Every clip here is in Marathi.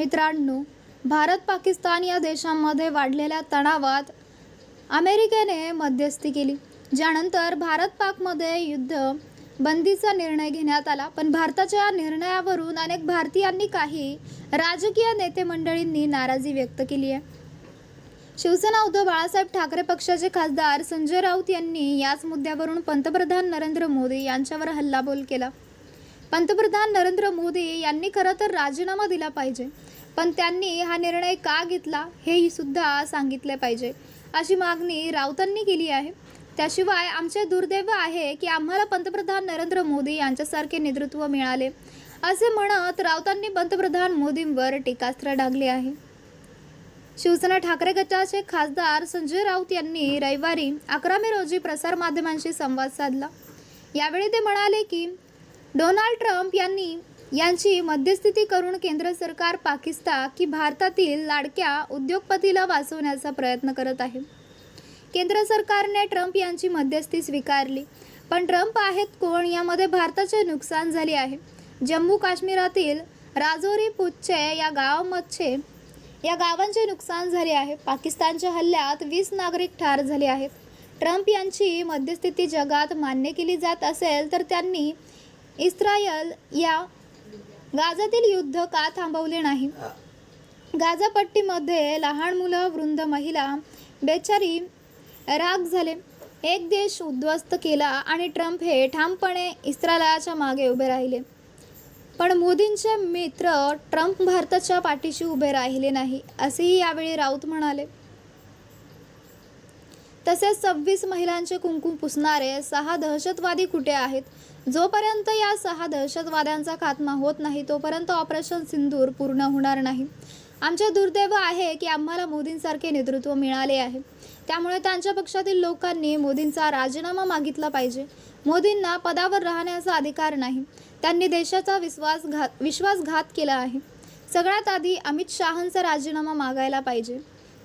मित्रांनो भारत पाकिस्तान या देशांमध्ये वाढलेल्या तणावात अमेरिकेने मध्यस्थी केली. ज्यानंतर भारत पाकमध्ये युद्ध बंदीचा निर्णय घेण्यात आला. पण भारताच्या या निर्णयावरून अनेक भारतीयांनी काही राजकीय नेते मंडळींनी नाराजी व्यक्त केली आहे. शिवसेना उद्धव बाळासाहेब ठाकरे पक्षाचे खासदार संजय राऊत यांनी याच मुद्द्यावरून पंतप्रधान नरेंद्र मोदी यांच्यावर हल्लाबोल केला. पंतप्रधान नरेंद्र मोदी यांनी खरं तर राजीनामा दिला पाहिजे. पण त्यांनी हा निर्णय का घेतला हेही सुद्धा सांगितले पाहिजे. अशी मागणी राऊतांनी केली आहे. त्याशिवाय आमचे दुर्दैव आहे की आम्हाला पंतप्रधान नरेंद्र मोदी यांच्यासारखे नेतृत्व मिळाले. असे म्हणत राऊतांनी पंतप्रधान मोदींवर टीकास्त्र डागले आहे. शिवसेना ठाकरे गटाचे खासदार संजय राऊत यांनी रविवारी अकरा मे रोजी प्रसारमाध्यमांशी संवाद साधला. यावेळी ते म्हणाले की डोनाल्ड ट्रम्प यांनी यांची मध्यस्थिती करून केंद्र सरकार पाकिस्तान की भारतातील लाडक्या उद्योगपतीला वाचवण्याचा प्रयत्न करत आहे. केंद्र सरकारने ट्रम्प यांची मध्यस्थी स्वीकारली पण ट्रम्प आहेत कोण यामध्ये भारताचे नुकसान झाले आहे. जम्मू काश्मीरातील राजौरी पुच्छे या गावामध्ये या गावांचे नुकसान झाले आहे. पाकिस्तानच्या हल्ल्यात वीस नागरिक ठार झाले आहेत. ट्रम्प यांची मध्यस्थिती जगात मान्य केली जात असेल तर त्यांनी इस्रायल या गाजातील युद्ध का थांबवले नाही? गाजापट्टीमध्ये लहान मुलं वृंद महिला बेचारी राग झाले. एक देश उद्ध्वस्त केला आणि ट्रम्प हे ठामपणे इस्रायलाच्या मागे उभे राहिले. पण मोदींचे मित्र ट्रम्प भारताच्या पाठीशी उभे राहिले नाही असेही यावेळी राऊत म्हणाले. तसेच सव्वीस महिलांचे कुंकू पुसणारे सहा दहशतवादी कुठे आहेत? जोपर्यंत या सहा दहशतवाद्यांचा खात्मा होत नाही तोपर्यंत ऑपरेशन सिंदूर पूर्ण होणार नाही. आमचे दुर्दैव आहे की आम्हाला मोदींसारखे नेतृत्व मिळाले आहे. त्यामुळे त्यांच्या पक्षातील लोकांनी मोदींचा राजीनामा मागितला पाहिजे. मोदींना पदावर राहण्याचा अधिकार नाही. त्यांनी देशाचा विश्वासघात विश्वासघात केला आहे. सगळ्यात आधी अमित शहांचा राजीनामा मागायला पाहिजे.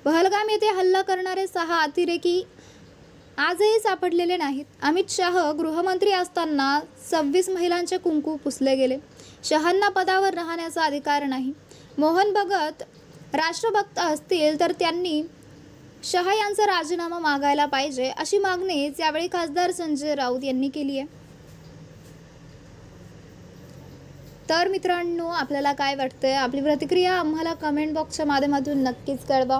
पहलगाम येथे हल्ला करणारे सहा अतिरेकी आजही सापडलेले नाहीत. अमित शाह गृहमंत्री असताना सव्वीस महिलांचे कुंकू पुसले गेले. शहांना पदावर राहण्याचा अधिकार नाही. मोहन भगत राष्ट्रभक्त असतील तर त्यांनी शहा यांचा राजीनामा मागायला पाहिजे अशी मागणी यावेळी खासदार संजय राऊत यांनी केली आहे. तर मित्रांनो आपल्याला काय वाटतंय? आपली प्रतिक्रिया आम्हाला कमेंट बॉक्सच्या माध्यमातून नक्कीच कळवा.